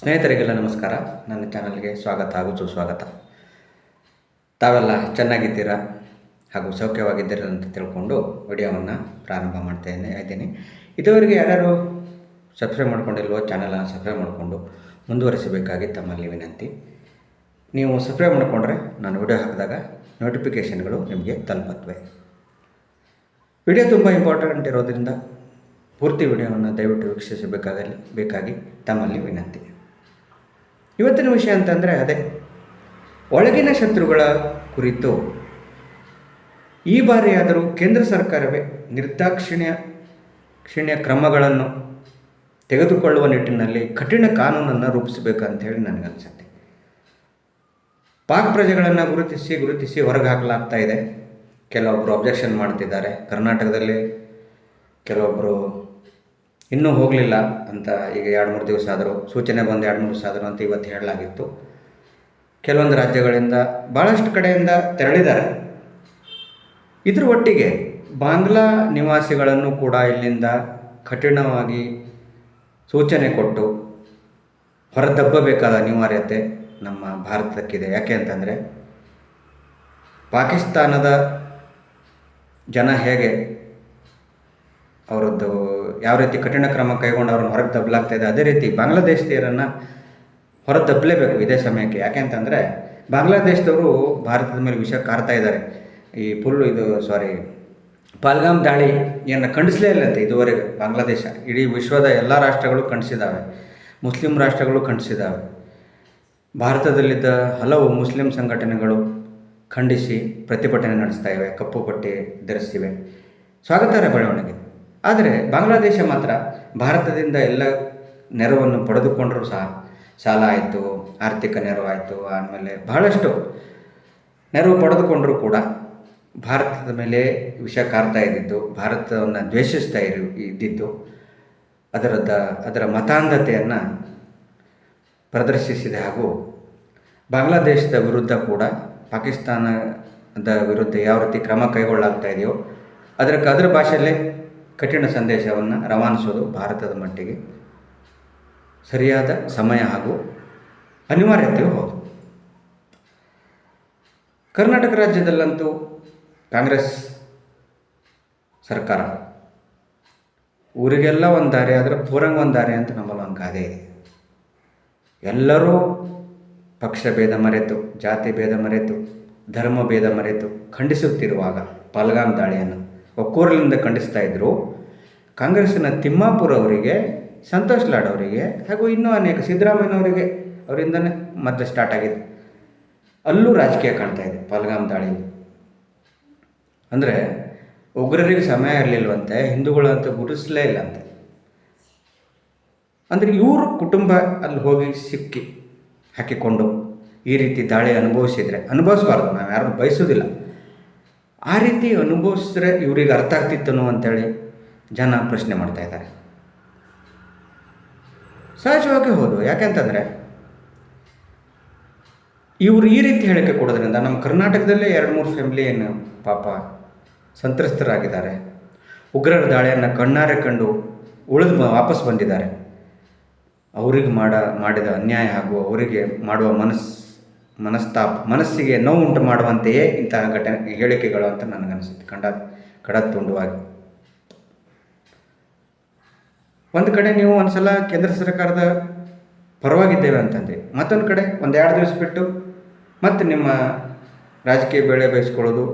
ಸ್ನೇಹಿತರಿಗೆಲ್ಲ ನಮಸ್ಕಾರ. ನನ್ನ ಚಾನಲ್ಗೆ ಸ್ವಾಗತ ಹಾಗೂ ಸುಸ್ವಾಗತ. ತಾವೆಲ್ಲ ಚೆನ್ನಾಗಿದ್ದೀರಾ ಹಾಗೂ ಸೌಖ್ಯವಾಗಿದ್ದೀರಾ ಅಂತ ತಿಳ್ಕೊಂಡು ವಿಡಿಯೋವನ್ನು ಪ್ರಾರಂಭ ಮಾಡ್ತೇನೆ ಇದ್ದೀನಿ ಇದುವರೆಗೆ ಯಾರ್ಯಾರು ಸಬ್ಸ್ಕ್ರೈಬ್ ಮಾಡ್ಕೊಂಡಿಲ್ವೋ ಚಾನಲನ್ನು ಸಬ್ಸ್ಕ್ರೈಬ್ ಮಾಡಿಕೊಂಡು ಮುಂದುವರಿಸಬೇಕಾಗಿ ತಮ್ಮಲ್ಲಿ ವಿನಂತಿ. ನೀವು ಸಬ್ಸ್ಕ್ರೈಬ್ ಮಾಡಿಕೊಂಡ್ರೆ ನಾನು ವಿಡಿಯೋ ಹಾಕಿದಾಗ ನೋಟಿಫಿಕೇಷನ್ಗಳು ನಿಮಗೆ ತಲುಪತ್ವೆ ವಿಡಿಯೋ ತುಂಬ ಇಂಪಾರ್ಟೆಂಟ್ ಇರೋದ್ರಿಂದ ಪೂರ್ತಿ ವಿಡಿಯೋವನ್ನು ದಯವಿಟ್ಟು ವೀಕ್ಷಿಸಬೇಕಾಗಲಿ ಬೇಕಾಗಿ ತಮ್ಮಲ್ಲಿ ವಿನಂತಿ. ಇವತ್ತಿನ ವಿಷಯ ಅಂತಂದರೆ ಅದೇ. ಒಳಗಿನ ಶತ್ರುಗಳ ಕುರಿತು. ಈ ಬಾರಿಯಾದರೂ ಕೇಂದ್ರ ಸರ್ಕಾರವೇ ನಿರ್ದಾಕ್ಷಿಣ್ಯ, ಕ್ಷಿಣ್ಯ ಕ್ರಮಗಳನ್ನು ತೆಗೆದುಕೊಳ್ಳುವ ನಿಟ್ಟಿನಲ್ಲಿ ಕಠಿಣ ಕಾನೂನನ್ನು ರೂಪಿಸಬೇಕಂತ ಹೇಳಿ ನನಗನ್ಸುತ್ತೆ. ಪಾಕ್ ಪ್ರಜೆಗಳನ್ನು ಗುರುತಿಸಿ ಗುರುತಿಸಿ ಹೊರಗೆ ಹಾಕಲಾಗ್ತಾ ಇದೆ. ಕೆಲವೊಬ್ಬರು ಅಬ್ಜೆಕ್ಷನ್ ಮಾಡ್ತಿದ್ದಾರೆ. ಕರ್ನಾಟಕದಲ್ಲಿ ಕೆಲವೊಬ್ಬರು ಇನ್ನೂ ಹೋಗಲಿಲ್ಲ ಅಂತ ಈಗ ಎರಡು ಮೂರು ದಿವಸ ಆದರೂ, ಸೂಚನೆ ಬಂದು ಎರಡು ಮೂರು ದಿವಸ ಆದರೂ ಅಂತ ಇವತ್ತು ಹೇಳಲಾಗಿತ್ತು. ಕೆಲವೊಂದು ರಾಜ್ಯಗಳಿಂದ ಭಾಳಷ್ಟು ಕಡೆಯಿಂದ ತೆರಳಿದ್ದಾರೆ. ಇದ್ರ ಒಟ್ಟಿಗೆ ಬಾಂಗ್ಲಾ ನಿವಾಸಿಗಳನ್ನು ಕೂಡ ಇಲ್ಲಿಂದ ಕಠಿಣವಾಗಿ ಸೂಚನೆ ಕೊಟ್ಟು ಹೊರದಬ್ಬಬೇಕಾದ ಅನಿವಾರ್ಯತೆ ನಮ್ಮ ಭಾರತಕ್ಕಿದೆ. ಯಾಕೆ ಅಂತಂದರೆ, ಪಾಕಿಸ್ತಾನದ ಜನ ಹೇಗೆ ಅವರದ್ದು ಯಾವ ರೀತಿ ಕಠಿಣ ಕ್ರಮ ಕೈಗೊಂಡು ಅವ್ರನ್ನ ಹೊರಗೆ ದಬ್ಬಲಾಗ್ತಾ ಇದೆ, ಅದೇ ರೀತಿ ಬಾಂಗ್ಲಾದೇಶೀಯರನ್ನು ಹೊರಗೆ ದಬ್ಬಲೇಬೇಕು ಇದೇ ಸಮಯಕ್ಕೆ. ಯಾಕೆ ಅಂತಂದರೆ ಬಾಂಗ್ಲಾದೇಶದವರು ಭಾರತದ ಮೇಲೆ ವಿಷ ಕಾರ್ತಾ ಇದ್ದಾರೆ. ಈ ಫುಲ್ ಇದು ಸಾರಿ ಪಾಲ್ಗಾಮ್ ಏನು ಖಂಡಿಸಲೇ ಇಲ್ಲ ಅಂತ ಇದುವರೆಗೆ ಬಾಂಗ್ಲಾದೇಶ. ಇಡೀ ವಿಶ್ವದ ಎಲ್ಲ ರಾಷ್ಟ್ರಗಳು ಖಂಡಿಸಿದ್ದಾವೆ ಮುಸ್ಲಿಂ ರಾಷ್ಟ್ರಗಳು ಖಂಡಿಸಿದ್ದಾವೆ ಭಾರತದಲ್ಲಿದ್ದ ಹಲವು ಮುಸ್ಲಿಂ ಸಂಘಟನೆಗಳು ಖಂಡಿಸಿ ಪ್ರತಿಭಟನೆ ನಡೆಸ್ತಾ ಇವೆ, ಕಪ್ಪು ಪಟ್ಟಿ ಧರಿಸ್ತಿವೆ. ಸ್ವಾಗತಾರ್ಹ ಬೆಳವಣಿಗೆ. ಆದರೆ ಬಾಂಗ್ಲಾದೇಶ ಮಾತ್ರ ಭಾರತದಿಂದ ಎಲ್ಲ ನೆರವನ್ನು ಪಡೆದುಕೊಂಡರೂ ಸಹ. ಸಾಲ ಆಯಿತು, ಆರ್ಥಿಕ ನೆರವು ಆಯಿತು ಆಮೇಲೆ ಬಹಳಷ್ಟು ನೆರವು ಪಡೆದುಕೊಂಡರೂ ಕೂಡ. ಭಾರತದ ಮೇಲೆ ವಿಷ ಕಾರ್ತಾ ಇದ್ದಿದ್ದು, ಭಾರತವನ್ನು ದ್ವೇಷಿಸ್ತಾ ಇರು, ಇದ್ದಿದ್ದು ಅದರದ ಅದರ ಮತಾಂಧತೆಯನ್ನು ಪ್ರದರ್ಶಿಸಿದೆ ಹಾಗೂ ಬಾಂಗ್ಲಾದೇಶದ ವಿರುದ್ಧ ಕೂಡ, ಪಾಕಿಸ್ತಾನದ ವಿರುದ್ಧ ಯಾವ ರೀತಿ ಕ್ರಮ ಕೈಗೊಳ್ಳಾಗ್ತಾ ಇದೆಯೋ, ಅದರ ಅದರ ಭಾಷೆಯಲ್ಲೇ ಕಠಿಣ ಸಂದೇಶವನ್ನು ರವಾನಿಸೋದು ಭಾರತದ ಮಟ್ಟಿಗೆ ಸರಿಯಾದ ಸಮಯ ಹಾಗೂ ಅನಿವಾರ್ಯತೆಯೂ ಹೌದು. ಕರ್ನಾಟಕ ರಾಜ್ಯದಲ್ಲಂತೂ ಕಾಂಗ್ರೆಸ್ ಸರ್ಕಾರ ಊರಿಗೆಲ್ಲ ಒಂದು ದಾರಿ ಆದರೆ ಪೂರಂಗ ಒಂದು ದಾರಿ ಅಂತ ನಮ್ಮಲ್ಲಿ ಒಂದು ಗಾದೆ ಇದೆ. ಎಲ್ಲರೂ ಪಕ್ಷ ಭೇದ ಮರೆತು, ಜಾತಿ ಭೇದ ಮರೆತು, ಧರ್ಮ ಭೇದ ಮರೆತು ಖಂಡಿಸುತ್ತಿರುವಾಗ ಪಾಲ್ಗಾಮ್ ದಾಳಿಯನ್ನು ಒಕ್ಕೂರಲಿಂದ ಖಂಡಿಸ್ತಾ ಇದ್ದರು ಕಾಂಗ್ರೆಸ್ಸಿನ ತಿಮ್ಮಾಪುರ ಅವರಿಗೆ, ಸಂತೋಷ್ ಲಾಡ್ ಅವರಿಗೆ, ಹಾಗೂ ಇನ್ನೂ ಅನೇಕ ಸಿದ್ದರಾಮಯ್ಯನವರಿಗೆ ಅವರಿಂದನೇ ಮತ್ತೆ ಸ್ಟಾರ್ಟ್ ಆಗಿದೆ. ಅಲ್ಲೂ ರಾಜಕೀಯ ಕಾಣ್ತಾ ಇದೆ ಪಲ್ಗಾಮ್ ದಾಳಿ ಅಂದರೆ ಉಗ್ರರಿಗೆ ಸಮಯ ಇರಲಿಲ್ವಂತೆ ಹಿಂದೂಗಳಂತ ಗುರುತಿಸಲೇ ಇಲ್ಲಂತೆ ಅಂದರೆ ಇವರು ಕುಟುಂಬ ಅಲ್ಲಿ ಹೋಗಿ ಸಿಕ್ಕಿ ಹಾಕಿಕೊಂಡು ಈ ರೀತಿ ದಾಳಿ ಅನುಭವಿಸಿದರೆ, ಅನುಭವಿಸಬಾರ್ದು, ನಾವು ಯಾರು ಬಯಸೋದಿಲ್ಲ. ಆ ರೀತಿ ಅನುಭವಿಸಿದ್ರೆ ಇವ್ರಿಗೆ ಅರ್ಥ ಆಗ್ತಿತ್ತನು ಅಂತೇಳಿ ಜನ ಪ್ರಶ್ನೆ ಮಾಡ್ತಾ ಇದ್ದಾರೆ. ಸಹಜವಾಗಿ ಹೌದು. ಯಾಕೆಂತಂದರೆ ಇವರು ಈ ರೀತಿ ಹೇಳಿಕೆ ಕೊಡೋದ್ರಿಂದ ನಮ್ಮ ಕರ್ನಾಟಕದಲ್ಲೇ ಎರಡು ಮೂರು ಫ್ಯಾಮಿಲಿ ಏನು ಪಾಪ ಸಂತ್ರಸ್ತರಾಗಿದ್ದಾರೆ. ಉಗ್ರರ ದಾಳಿಯನ್ನು ಕಣ್ಣಾರೆ ಕಂಡು ಉಳಿದು ವಾಪಸ್ ಬಂದಿದ್ದಾರೆ. ಅವರಿಗೆ ಮಾಡ ಮಾಡಿದ ಅನ್ಯಾಯ ಹಾಗೂ ಅವರಿಗೆ ಮಾಡುವ ಮನಸ್, ಮನಸ್ತಾಪ, ಮನಸ್ಸಿಗೆ ನೋವು ಉಂಟು ಮಾಡುವಂತೆಯೇ ಇಂತಹ ಘಟನೆ ಹೇಳಿಕೆಗಳು ಅಂತ ನನಗನ್ನಿಸುತ್ತೆ. ಕಂಡ ಕಡತ್ತುಂಡವಾಗಿ ಒಂದು ಕಡೆ ನೀವು ಒಂದು ಸಲ ಕೇಂದ್ರ ಸರ್ಕಾರದ ಪರವಾಗಿದ್ದೇವೆ ಅಂತಂದ್ರೆ ಮತ್ತೊಂದು ಕಡೆ ಒಂದೆರಡು ದಿವಸ ಬಿಟ್ಟು ಮತ್ತೆ ನಿಮ್ಮ ರಾಜಕೀಯ ಬೆಳೆ ಬಯಸ್ಕೊಳ್ಳೋದು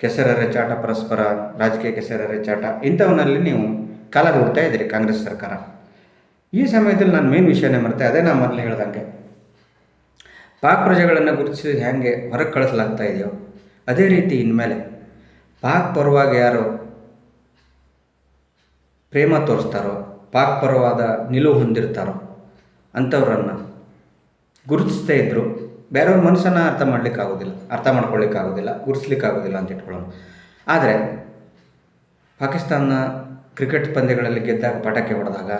ಕೆಸರ ಚಾಟ, ಪರಸ್ಪರ ರಾಜಕೀಯ ಕೆಸರ ಚಾಟ, ಇಂಥವನ್ನಲ್ಲಿ ನೀವು ಕಾಲ ಹೋಗ್ತಾ ಇದ್ದೀರಿ ಕಾಂಗ್ರೆಸ್ ಸರ್ಕಾರ. ಈ ಸಮಯದಲ್ಲಿ ನಾನು ಮೇನ್ ವಿಷಯನೇ ಮರ್ತೆ ಅದೇ ನಾನು ಮೊದಲು ಹೇಳ್ದಂಗೆ. ಪಾಕ್ ಪ್ರಜೆಗಳನ್ನು ಗುರುತಿಸಿ ಹೇಗೆ ಹೊರಗೆ ಕಳಿಸಲಾಗ್ತಾ ಇದೆಯೋ, ಅದೇ ರೀತಿ ಇನ್ಮೇಲೆ ಪಾಕ್ ಪರವಾಗಿ ಯಾರು ಪ್ರೇಮ ತೋರಿಸ್ತಾರೋ ಪಾಕ್ ಪರವಾದ ನಿಲುವು ಹೊಂದಿರ್ತಾರೋ ಅಂಥವ್ರನ್ನು ಗುರುತಿಸ್ತಾ ಇದ್ದರು ಬೇರೆಯವ್ರ ಮನಸ್ಸನ್ನು ಅರ್ಥ ಮಾಡಲಿಕ್ಕಾಗೋದಿಲ್ಲ, ಅರ್ಥ ಮಾಡ್ಕೊಳ್ಳಿಕ್ಕಾಗೋದಿಲ್ಲ ಗುರುತಿಸ್ಲಿಕ್ಕಾಗೋದಿಲ್ಲ ಅಂತ ಇಟ್ಕೊಳ್ಳೋಣ ಆದರೆ ಪಾಕಿಸ್ತಾನ ಕ್ರಿಕೆಟ್ ಪಂದ್ಯಗಳಲ್ಲಿ ಗೆದ್ದಾಗ ಪಟಾಕಿ ಹೊಡೆದಾಗ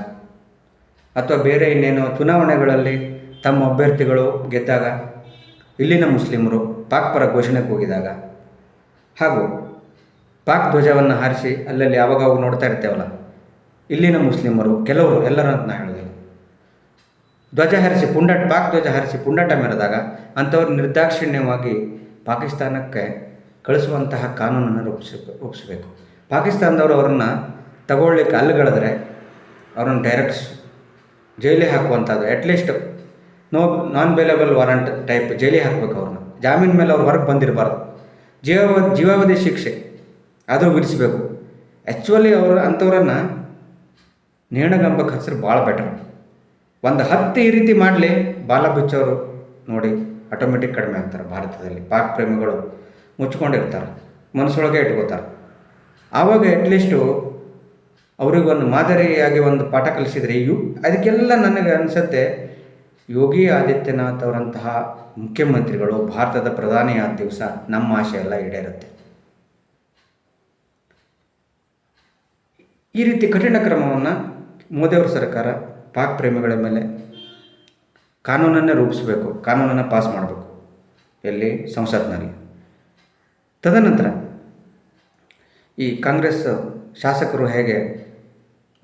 ಅಥವಾ ಬೇರೆ ಇನ್ನೇನು ಚುನಾವಣೆಗಳಲ್ಲಿ ತಮ್ಮ ಅಭ್ಯರ್ಥಿಗಳು ಗೆದ್ದಾಗ ಇಲ್ಲಿನ ಮುಸ್ಲಿಮರು ಪಾಕ್ ಪರ ಘೋಷಣೆಗೆ ಹೋಗಿದಾಗ ಹಾಗೂ ಪಾಕ್ ಧ್ವಜವನ್ನು ಹಾರಿಸಿ ಅಲ್ಲಲ್ಲಿ ಯಾವಾಗ ನೋಡ್ತಾ ಇರ್ತೇವಲ್ಲ ಇಲ್ಲಿನ ಮುಸ್ಲಿಮರು, ಕೆಲವರು ಎಲ್ಲರೂ ಅಂತ ನಾ ಹೇಳಿದೆ ಧ್ವಜ ಹರಿಸಿ ಪುಂಡಾಟ, ಪಾಕ್ ಧ್ವಜ ಹರಿಸಿ ಪುಂಡಾಟ ಮೆರೆದಾಗ ಅಂಥವ್ರು ನಿರ್ದಾಕ್ಷಿಣ್ಯವಾಗಿ ಪಾಕಿಸ್ತಾನಕ್ಕೆ ಕಳಿಸುವಂತಹ ಕಾನೂನನ್ನು ರೂಪಿಸ, ರೂಪಿಸಬೇಕು. ಪಾಕಿಸ್ತಾನದವರು ಅವರನ್ನು ತಗೊಳ್ಳಿಕ್ಕೆ ಅಲ್ಲಿಗಳಿದ್ರೆ ಅವ್ರನ್ನ ಡೈರೆಕ್ಟ್ ಜೈಲಿಗೆ ಹಾಕುವಂಥದ್ದು at least no non bailable warrant type ಜೈಲಿಗೆ ಹಾಕಬೇಕು ಅವ್ರನ್ನ. ಜಾಮೀನು ಮೇಲೆ ಅವ್ರು ಹೊರಗೆ ಬಂದಿರಬಾರ್ದು. ಜೀವಾವಧಿ ಜೀವಾವಧಿ ಶಿಕ್ಷೆ ಆದರೂ ವಿಧಿಸಬೇಕು. ಆ್ಯಕ್ಚುಲಿ ಅವರು ಅಂಥವ್ರನ್ನು ನೇಣಗಂಬಕ್ಕೆ ಹಸಿರು ಭಾಳ ಬೆಟರ್ ಒಂದು ಹತ್ತು ಈ ರೀತಿ ಮಾಡಲಿ ಬಾಲ ಬಿಚ್ಚೋರು ನೋಡಿ ಆಟೋಮೆಟಿಕ್ ಕಡಿಮೆ ಆಗ್ತಾರೆ ಭಾರತದಲ್ಲಿ. ಪಾಕ್ ಪ್ರೇಮಿಗಳು ಮುಚ್ಕೊಂಡಿರ್ತಾರೆ ಮನಸ್ಸೊಳಗೆ ಇಟ್ಕೋತಾರೆ. ಆವಾಗ ಅಟ್ಲೀಸ್ಟು ಅವ್ರಿಗೊಂದು ಮಾದರಿಯಾಗಿ ಒಂದು ಪಾಠ ಕಲಿಸಿದರೆ ಯು, ಅದಕ್ಕೆಲ್ಲ ನನಗೆ ಅನಿಸುತ್ತೆ, ಯೋಗಿ ಆದಿತ್ಯನಾಥ್ ಅವರಂತಹ ಮುಖ್ಯಮಂತ್ರಿಗಳು ಭಾರತದ ಪ್ರಧಾನಿ ಆದ ದಿವಸ ನಮ್ಮ ಆಶೆ ಎಲ್ಲ ಈಡೇರುತ್ತೆ. ಈ ರೀತಿ ಕಠಿಣ ಕ್ರಮವನ್ನು ಮೋದಿಯವರ ಸರ್ಕಾರ ಪಾಕ್ ಪ್ರೇಮಿಗಳ ಮೇಲೆ ಕಾನೂನನ್ನೇ ರೂಪಿಸಬೇಕು, ಕಾನೂನನ್ನು ಪಾಸ್ ಮಾಡಬೇಕು, ಎಲ್ಲಿ? ಸಂಸತ್ನಲ್ಲಿ. ತದನಂತರ ಈ ಕಾಂಗ್ರೆಸ್ ಶಾಸಕರು ಹೇಗೆ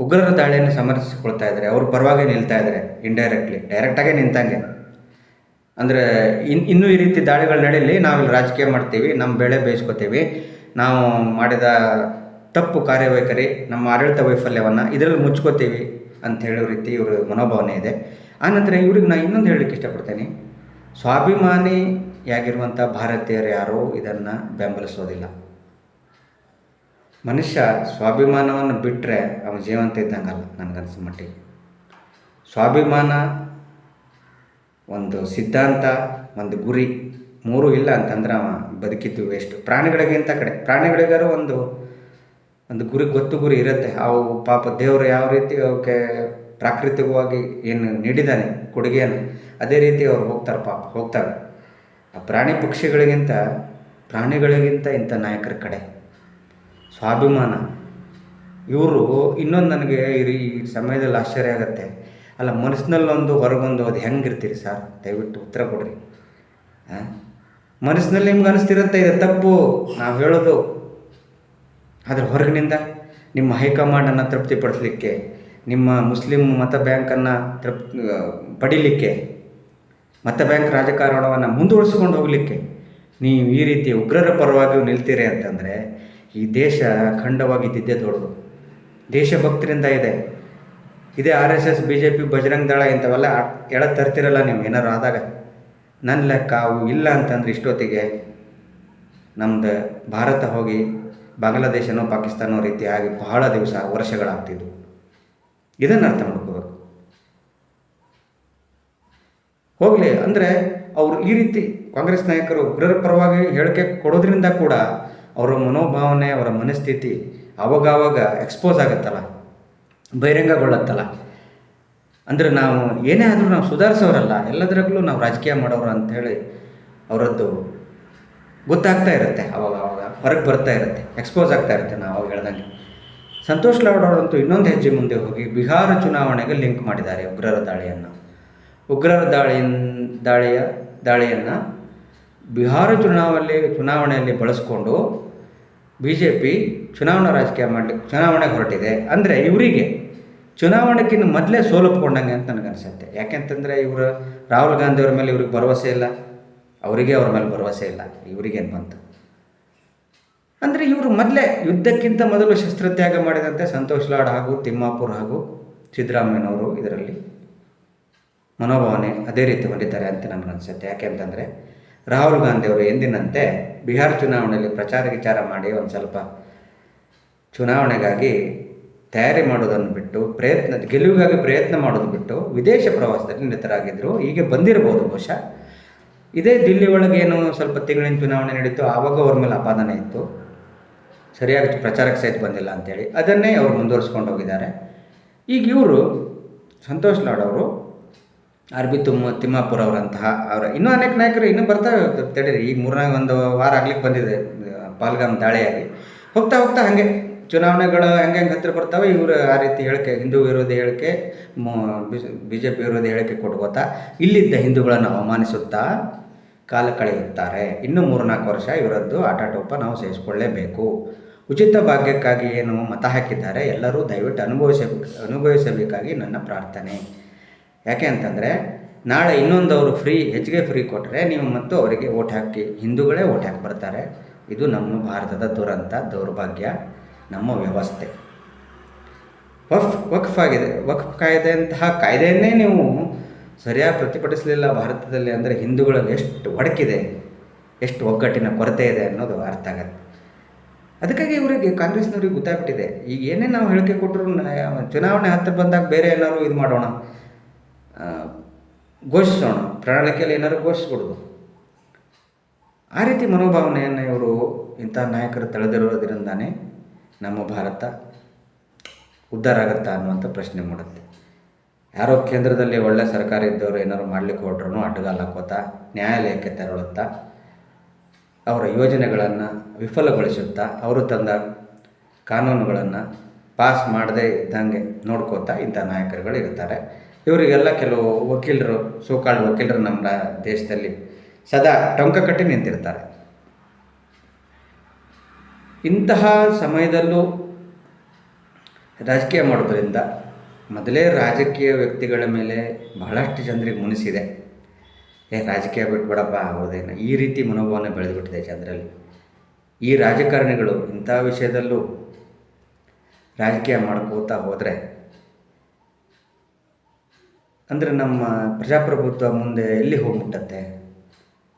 ಉಗ್ರರ ದಾಳಿಯನ್ನು ಸಮರ್ಥಿಸಿಕೊಳ್ತಾ ಇದ್ದಾರೆ, ಅವರು ಪರವಾಗಿ ನಿಲ್ತಾ ಇದ್ದಾರೆ ಇಂಡೈರೆಕ್ಟ್ಲಿ ಡೈರೆಕ್ಟಾಗೇ ನಿಂತಂಗೆ. ಅಂದರೆ ಇನ್, ಇನ್ನೂ ಈ ರೀತಿ ದಾಳಿಗಳು ನಡೀಲಿ, ನಾವಿಲ್ಲಿ ರಾಜಕೀಯ ಮಾಡ್ತೀವಿ ನಮ್ಮ ಬೆಳೆ ಬೇಯಿಸ್ಕೋತೀವಿ, ನಾವು ಮಾಡಿದ ತಪ್ಪು ಕಾರ್ಯವೈಖರಿ ನಮ್ಮ ಆಡಳಿತ ವೈಫಲ್ಯವನ್ನು ಇದರಲ್ಲಿ ಮುಚ್ಕೋತೀವಿ ಅಂತ ಹೇಳೋ ರೀತಿ ಇವ್ರ ಮನೋಭಾವನೆ ಇದೆ. ಆನಂತರ ಇವ್ರಿಗೆ ನಾನು ಇನ್ನೊಂದು ಹೇಳಲಿಕ್ಕೆ ಇಷ್ಟಪಡ್ತೇನೆ. ಸ್ವಾಭಿಮಾನಿಯಾಗಿರುವಂಥ ಭಾರತೀಯರು ಯಾರೂ ಇದನ್ನು ಬೆಂಬಲಿಸೋದಿಲ್ಲ. ಮನುಷ್ಯ ಸ್ವಾಭಿಮಾನವನ್ನು ಬಿಟ್ಟರೆ ಅವನ ಜೀವಂತ ಇದ್ದಂಗಲ್ಲ ನನಗನ್ಸಿದ ಮಟ್ಟಿಗೆ. ಸ್ವಾಭಿಮಾನ ಒಂದು ಸಿದ್ಧಾಂತ, ಒಂದು ಗುರಿ ಮೂರು ಇಲ್ಲ ಅಂತಂದ್ರೆ ಅವ ಬದುಕಿದ್ದು ವೇಸ್ಟ್ ಪ್ರಾಣಿಗಳಿಗಿಂತ ಕಡೆ, ಪ್ರಾಣಿಗಳಿಗಾರು ಒಂದು ಒಂದು ಗುರಿ, ಗೊತ್ತು ಗುರಿ ಇರುತ್ತೆ. ಅವು ಪಾಪ ದೇವರು ಯಾವ ರೀತಿ ಅವಕ್ಕೆ ಪ್ರಾಕೃತಿಕವಾಗಿ ಏನು ನೀಡಿದ್ದಾನೆ, ಕೊಡುಗೆಯನ್ನು, ಅದೇ ರೀತಿ ಅವ್ರು ಹೋಗ್ತಾರೆ ಪಾಪ, ಹೋಗ್ತಾರೆ. ಆ ಪ್ರಾಣಿ ಪಕ್ಷಿಗಳಿಗಿಂತ, ಪ್ರಾಣಿಗಳಿಗಿಂತ ಇಂಥ ನಾಯಕರ ಕಡೆ. ಸ್ವಾಭಿಮಾನ. ಇವರು ಇನ್ನೊಂದು ನನಗೆ ಈ ಸಮಯದಲ್ಲಿ ಆಶ್ಚರ್ಯ ಆಗುತ್ತೆ. ಅಲ್ಲ, ಮನಸ್ಸಿನಲ್ಲೊಂದು ಹೊರಗೊಂದು ಅದು ಹೆಂಗಿರ್ತೀರಿ ಸರ್? ದಯವಿಟ್ಟು ಉತ್ತರ ಕೊಡ್ರಿ. ಹಾಂ ಮನಸ್ಸಿನಲ್ಲಿ ನಿಮ್ಗೆ ಅನಿಸ್ತಿರುತ್ತೆ, ಇದು ತಪ್ಪು. ನಾವು ಹೇಳೋದು ಆದರೆ ಹೊರಗಿನಿಂದ ನಿಮ್ಮ ಹೈಕಮಾಂಡನ್ನು ತೃಪ್ತಿಪಡಿಸಲಿಕ್ಕೆ, ನಿಮ್ಮ ಮುಸ್ಲಿಂ ಮತ ಬ್ಯಾಂಕನ್ನು ತೃಪ್, ಪಡಿಲಿಕ್ಕೆ, ಮತ ಬ್ಯಾಂಕ್ ರಾಜಕಾರಣವನ್ನು ಮುಂದುವರಿಸಿಕೊಂಡು ಹೋಗಲಿಕ್ಕೆ ನೀವು ಈ ರೀತಿ ಉಗ್ರರ ಪರವಾಗಿ ನಿಲ್ತೀರಿ ಅಂತಂದರೆ ಈ ದೇಶ ಖಂಡವಾಗಿದ್ದಿದ್ದೇ ದೊಡ್ಡದು. ದೇಶಭಕ್ತರಿಂದ ಇದೆ. ಇದೇ R S S, B J P, Bajrang Dal ಇಂಥವೆಲ್ಲ ಎಳ ತರ್ತಿರಲ್ಲ ನೀವು ಏನಾರು ಆದಾಗ. ನನ್ನ ಲೆಕ್ಕ ಅವು ಇಲ್ಲ ಅಂತಂದ್ರೆ ಇಷ್ಟೊತ್ತಿಗೆ ನಮ್ದು ಭಾರತ ಹೋಗಿ ಬಾಂಗ್ಲಾದೇಶನೋ ಪಾಕಿಸ್ತಾನೋ ರೀತಿಯಾಗಿ ಬಹಳ ದಿವಸ ವರ್ಷಗಳಾಗ್ತಿದ್ವು. ಇದನ್ನು ಅರ್ಥ ಮಾಡ್ಕೋಬೇಕು. ಹೋಗಲಿ, ಅಂದರೆ ಅವರು ಈ ರೀತಿ ಕಾಂಗ್ರೆಸ್ ನಾಯಕರು ಉಗ್ರರ ಪರವಾಗಿ ಹೇಳಿಕೆ ಕೊಡೋದ್ರಿಂದ ಕೂಡ ಅವರ ಮನೋಭಾವನೆ, ಅವರ ಮನಸ್ಥಿತಿ ಅವಾಗವಾಗ ಎಕ್ಸ್ಪೋಸ್ ಆಗುತ್ತಲ್ಲ, ಬಹಿರಂಗಗೊಳ್ಳುತ್ತಲ್ಲ. ಅಂದರೆ ನಾವು ಏನೇ ಆದರೂ ನಾವು ಸುಧಾರಿಸೋರಲ್ಲ, ಎಲ್ಲದರಲ್ಲೂ ನಾವು ರಾಜಕೀಯ ಮಾಡೋರು ಅಂಥೇಳಿ ಅವರದ್ದು ಗೊತ್ತಾಗ್ತಾ ಇರುತ್ತೆ, ಅವಾಗ ಅವಾಗ ಹೊರಗೆ ಬರ್ತಾ ಇರುತ್ತೆ ಎಕ್ಸ್ಪೋಸ್ ಆಗ್ತಾ ಇರುತ್ತೆ ನಾವು ಅವಾಗ ಹೇಳ್ದಂಗೆ. ಸಂತೋಷ್ ಲಾಡ್ ಅವರಂತೂ ಇನ್ನೊಂದು ಹೆಜ್ಜೆ ಮುಂದೆ ಹೋಗಿ ಬಿಹಾರ ಚುನಾವಣೆಗೆ ಲಿಂಕ್ ಮಾಡಿದ್ದಾರೆ ಉಗ್ರರ ದಾಳಿಯನ್ನು. ಉಗ್ರರ ದಾಳಿಯ ದಾಳಿಯ, ದಾಳಿಯನ್ನು ಬಿಹಾರ ಚುನಾವಣೆ ಚುನಾವಣೆಯಲ್ಲಿ ಬಳಸ್ಕೊಂಡು ಬಿ ಜೆ ಪಿ ಚುನಾವಣಾ ರಾಜಕೀಯ ಮಾಡಲಿಕ್ಕೆ ಚುನಾವಣೆಗೆ ಹೊರಟಿದೆ. ಅಂದರೆ ಇವರಿಗೆ ಚುನಾವಣೆಗಿಂತ ಮೊದಲೇ ಸೋಲಪ್ಕೊಂಡಂಗೆ ಅಂತ ನನಗನ್ಸುತ್ತೆ. ಯಾಕೆಂತಂದರೆ ಇವರು ರಾಹುಲ್ ಗಾಂಧಿಯವ್ರ ಮೇಲೆ ಇವ್ರಿಗೆ ಭರವಸೆ ಇಲ್ಲ. ಅವರಿಗೆ ಅವ್ರ ಮೇಲೆ ಭರವಸೆ ಇಲ್ಲ. ಇವರಿಗೇನು ಬಂತು? ಅಂದರೆ ಇವರು ಮೊದಲೇ ಯುದ್ಧಕ್ಕಿಂತ ಮೊದಲು ಶಸ್ತ್ರತ್ಯಾಗ ಮಾಡಿದಂತೆ ಸಂತೋಷ್ ಲಾಡ್ ಹಾಗೂ ತಿಮ್ಮಾಪುರ್ ಹಾಗೂ ಸಿದ್ದರಾಮಯ್ಯನವರು ಇದರಲ್ಲಿ ಮನೋಭಾವನೆ ಅದೇ ರೀತಿ ಹೊಂದಿದ್ದಾರೆ ಅಂತ ನನಗನ್ಸುತ್ತೆ ಯಾಕೆಂತಂದರೆ ರಾಹುಲ್ ಗಾಂಧಿಯವರು ಎಂದಿನಂತೆ ಬಿಹಾರ್ ಚುನಾವಣೆಯಲ್ಲಿ ಪ್ರಚಾರ ವಿಚಾರ ಮಾಡಿ ಒಂದು ಸ್ವಲ್ಪ ಚುನಾವಣೆಗಾಗಿ ತಯಾರಿ ಮಾಡೋದನ್ನು ಬಿಟ್ಟು ಪ್ರಯತ್ನ, ಗೆಲುವಿಗಾಗಿ ಪ್ರಯತ್ನ ಮಾಡೋದು ಬಿಟ್ಟು ವಿದೇಶ ಪ್ರವಾಸದಲ್ಲಿ ನಿರತರಾಗಿದ್ದರು ಹೀಗೆ ಬಂದಿರಬಹುದು ಬಹುಶಃ. ಇದೇ ದಿಲ್ಲಿ ಒಳಗೆ ಏನು ಸ್ವಲ್ಪ ತಿಂಗಳಿನ ಚುನಾವಣೆ ನಡೀತು, ಆವಾಗ ಅವ್ರ ಮೇಲೆ ಅಪಾದನೆ ಇತ್ತು. ಸರಿಯಾಗಿ ಪ್ರಚಾರಕ್ಕೆ ಸಹಿತ ಬಂದಿಲ್ಲ ಅಂತೇಳಿ. ಅದನ್ನೇ ಅವರು ಮುಂದುವರಿಸ್ಕೊಂಡು ಹೋಗಿದ್ದಾರೆ. ಈಗ ಇವರು ಸಂತೋಷ್ ಲಾಡ್ ಅವರು, ಆರ್ ಬಿ ತುಮ್ಮ ತಿಮ್ಮಾಪುರ ಅವರಂತಹ ಅವರ ಇನ್ನೂ ಅನೇಕ ನಾಯಕರು ಇನ್ನೂ ಬರ್ತಾ ತಡೀರಿ ಈಗ ಮೂರನೇ ಒಂದು ವಾರ ಆಗ್ಲಿಕ್ಕೆ ಬಂದಿದೆ ಪಾಲ್ಗಾಮ್ ದಾಳಿಯಾಗಿ. ಹೋಗ್ತಾ ಹೋಗ್ತಾ ಹಾಗೆ ಚುನಾವಣೆಗಳು ಹೆಂಗೆ ಹೆಂಗೆ ಹತ್ತಿರ ಬರ್ತಾವೆ, ಇವರು ಆ ರೀತಿ ಹೇಳಿಕೆ, ಹಿಂದೂ ವಿರೋಧಿ ಹೇಳಿಕೆ ಬಿ ಜೆ ಪಿ ವಿರೋಧಿ ಹೇಳಿಕೆ ಕೊಟ್ಕೋತಾ ಇಲ್ಲಿದ್ದ ಹಿಂದೂಗಳನ್ನು ಅವಮಾನಿಸುತ್ತಾ ಕಾಲ ಕಳೆಯುತ್ತಾರೆ. ಇನ್ನೂ ಮೂರ್ನಾಲ್ಕು ವರ್ಷ ಇವರದ್ದು ಆಟಾಟೋಪ ನಾವು ಸೇರಿಸ್ಕೊಳ್ಳೇಬೇಕು. ಉಚಿತ ಭಾಗ್ಯಕ್ಕಾಗಿ ಏನು ಮತ ಹಾಕಿದ್ದಾರೆ, ಎಲ್ಲರೂ ದಯವಿಟ್ಟು ಅನುಭವಿಸ, ಅನುಭವಿಸಬೇಕಾಗಿ ನನ್ನ ಪ್ರಾರ್ಥನೆ. ಯಾಕೆ ಅಂತಂದರೆ, ನಾಳೆ ಇನ್ನೊಂದು ಅವರು ಫ್ರೀ ಹೆಚ್ಚಿಗೆ ಫ್ರೀ ಕೊಟ್ಟರೆ ನೀವು ಮತ್ತು ಅವರಿಗೆ ಓಟ್ ಹಾಕಿ, ಹಿಂದೂಗಳೇ ಓಟ್ ಹಾಕಿ ಬರ್ತಾರೆ. ಇದು ನಮ್ಮ ಭಾರತದ ದುರಂತ, ದೌರ್ಭಾಗ್ಯ. ನಮ್ಮ ವ್ಯವಸ್ಥೆ. ವಫ್ ವಕ್ಫ್ ಆಗಿದೆ ವಕ್ಫ್ ಕಾಯ್ದೆಯಂತಹ ಕಾಯ್ದೆಯನ್ನೇ ನೀವು ಸರಿಯಾಗಿ ಪ್ರತಿಭಟಿಸಲಿಲ್ಲ ಭಾರತದಲ್ಲಿ ಅಂದರೆ ಹಿಂದೂಗಳಲ್ಲಿ ಎಷ್ಟು ಒಡಕಿದೆ, ಎಷ್ಟು ಒಗ್ಗಟ್ಟಿನ ಕೊರತೆ ಇದೆ ಅನ್ನೋದು ಅರ್ಥ ಆಗತ್ತೆ. ಅದಕ್ಕಾಗಿ ಇವರಿಗೆ ಕಾಂಗ್ರೆಸ್ನವ್ರಿಗೆ ಗೊತ್ತಾಗ್ಬಿಟ್ಟಿದೆ. ಈಗ ಏನೇ ನಾವು ಹೇಳಿಕೆ ಕೊಟ್ಟರು ಚುನಾವಣೆ ಹತ್ತಿರ ಬಂದಾಗ ಬೇರೆ ಏನಾದ್ರು ಇದು ಮಾಡೋಣ ಘೋಷಿಸೋಣ, ಪ್ರಣಾಳಿಕೆಯಲ್ಲಿ ಏನಾದ್ರು ಘೋಷಿಸ್ಬಿಡೋದು. ಆ ರೀತಿ ಮನೋಭಾವನೆಯನ್ನು ಇವರು ಇಂಥ ನಾಯಕರು ತಳೆದಿರೋದ್ರಿಂದಾನೇ ನಮ್ಮ ಭಾರತ ಉದ್ಧಾರ ಆಗುತ್ತಾ ಅನ್ನುವಂಥ ಪ್ರಶ್ನೆ ಮೂಡುತ್ತೆ. ಯಾರೋ ಕೇಂದ್ರದಲ್ಲಿ ಒಳ್ಳೆ ಸರ್ಕಾರ ಇದ್ದವರು ಏನಾದ್ರು ಮಾಡ್ಲಿಕ್ಕೆ ಹೊರಟ್ರೂ ಅಡ್ಡಗಾಲ ಹಾಕೋತಾ ನ್ಯಾಯಾಲಯಕ್ಕೆ ತೆರಳುತ್ತಾ, ಅವರ ಯೋಜನೆಗಳನ್ನು ವಿಫಲಗೊಳಿಸುತ್ತಾ, ಅವರು ತಂದ ಕಾನೂನುಗಳನ್ನು ಪಾಸ್ ಮಾಡದೇ ಇದ್ದಂಗೆ ನೋಡ್ಕೋತಾ ಇಂಥ ನಾಯಕರುಗಳು ಇರ್ತಾರೆ ಇವರಿಗೆಲ್ಲ ಕೆಲವು ವಕೀಲರು, ಸೋಕಾಳು ವಕೀಲರು ನಮ್ಮ ದೇಶದಲ್ಲಿ ಸದಾ ಟೊಂಕ ಕಟ್ಟಿ ನಿಂತಿರ್ತಾರೆ. ಇಂತಹ ಸಮಯದಲ್ಲೂ ರಾಜಕೀಯ ಮಾಡೋದರಿಂದ ಮೊದಲೇ ರಾಜಕೀಯ ವ್ಯಕ್ತಿಗಳ ಮೇಲೆ ಬಹಳಷ್ಟು ಜನರಿಗೆ ಮುನಿಸಿದೆ. ಏ, ರಾಜಕೀಯ ಬಿಟ್ಬಿಡಪ್ಪ ಆಗೋದೇನು ಈ ರೀತಿ ಮನೋಭಾವನೆ ಬೆಳೆದುಬಿಟ್ಟಿದೆ ಜನರಲ್ಲಿ. ಈ ರಾಜಕಾರಣಿಗಳು ಇಂಥ ವಿಷಯದಲ್ಲೂ ರಾಜಕೀಯ ಮಾಡ್ಕೋತಾ ಹೋದರೆ, ಅಂದರೆ ನಮ್ಮ ಪ್ರಜಾಪ್ರಭುತ್ವ ಮುಂದೆ ಎಲ್ಲಿ ಹೋಗ್ಬಿಟ್ಟತ್ತೆ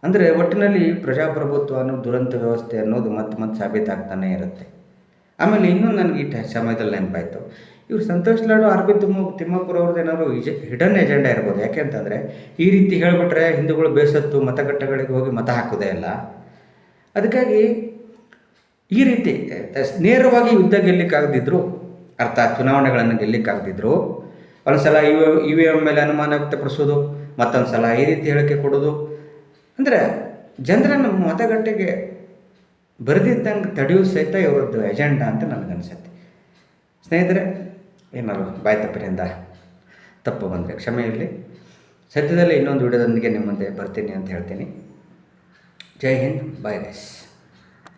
ಅಂದರೆ ಒಟ್ಟಿನಲ್ಲಿ ಪ್ರಜಾಪ್ರಭುತ್ವ ಅನ್ನೋ ದುರಂತ ವ್ಯವಸ್ಥೆ ಅನ್ನೋದು ಮತ್ತೆ ಮತ್ತೆ ಸಾಬೀತಾಗ್ತಾನೆ ಇರುತ್ತೆ. ಆಮೇಲೆ ಇನ್ನೂ ನನಗೆ ಈ ಸಮಯದಲ್ಲಿ ನೆನಪಾಯಿತು. ಇವರು ಸಂತೋಷ್ ಲಾಡು, ಆರ್ ಬಿ ತಿಮ್ಮ ತಿಮ್ಮಾಪುರ ಅವ್ರದ್ದು ಏನಾದ್ರು ಹಿಡನ್ ಎಜೆಂಡಾ ಇರ್ಬೋದು. ಯಾಕೆ ಅಂತಂದರೆ ಈ ರೀತಿ ಹೇಳಿಬಿಟ್ರೆ ಹಿಂದೂಗಳು ಬೇಸತ್ತು, ಮತಗಟ್ಟೆಗಳಿಗೆ ಹೋಗಿ ಮತ ಹಾಕೋದೇ ಇಲ್ಲ ಅದಕ್ಕಾಗಿ ಈ ರೀತಿ ನೇರವಾಗಿ ಯುದ್ಧ ಗೆಲ್ಲಿಕ್ಕಾಗದಿದ್ರು, ಅರ್ಥ, ಚುನಾವಣೆಗಳನ್ನು ಗೆಲ್ಲಿಕ್ಕಾಗದಿದ್ರು ಒಂದು ಸಲ ಇ ಇ ವಿ ಎಂ ಮೇಲೆ ಅನುಮಾನ ವ್ಯಕ್ತಪಡಿಸೋದು ಮತ್ತೊಂದು ಸಲ ಈ ರೀತಿ ಹೇಳಿಕೆ ಕೊಡೋದು ಅಂದರೆ ಜನರನ್ನು ಮತಗಟ್ಟೆಗೆ ಬರೆದಿದ್ದಂಗೆ ತಡೆಯೋ ಸಹಿತ ಇವರದ್ದು ಎಜೆಂಡಾ ಅಂತ ನನಗನ್ಸುತ್ತೆ ಸ್ನೇಹಿತರೆ ಏನಾರು ಬಾಯ್ ತಪ್ಪಿನಿಂದ ತಪ್ಪು ಬಂದರೆ ಕ್ಷಮೆ ಇರಲಿ. ಸದ್ಯದಲ್ಲೇ ಇನ್ನೊಂದು ವಿಡಿಯೋದೊಂದಿಗೆ ನಿಮ್ಮ ಮುಂದೆ ಬರ್ತೀನಿ ಅಂತ ಹೇಳ್ತೀನಿ. ಜೈ ಹಿಂದ್ ಬಾಯ್ ಗೈಸ್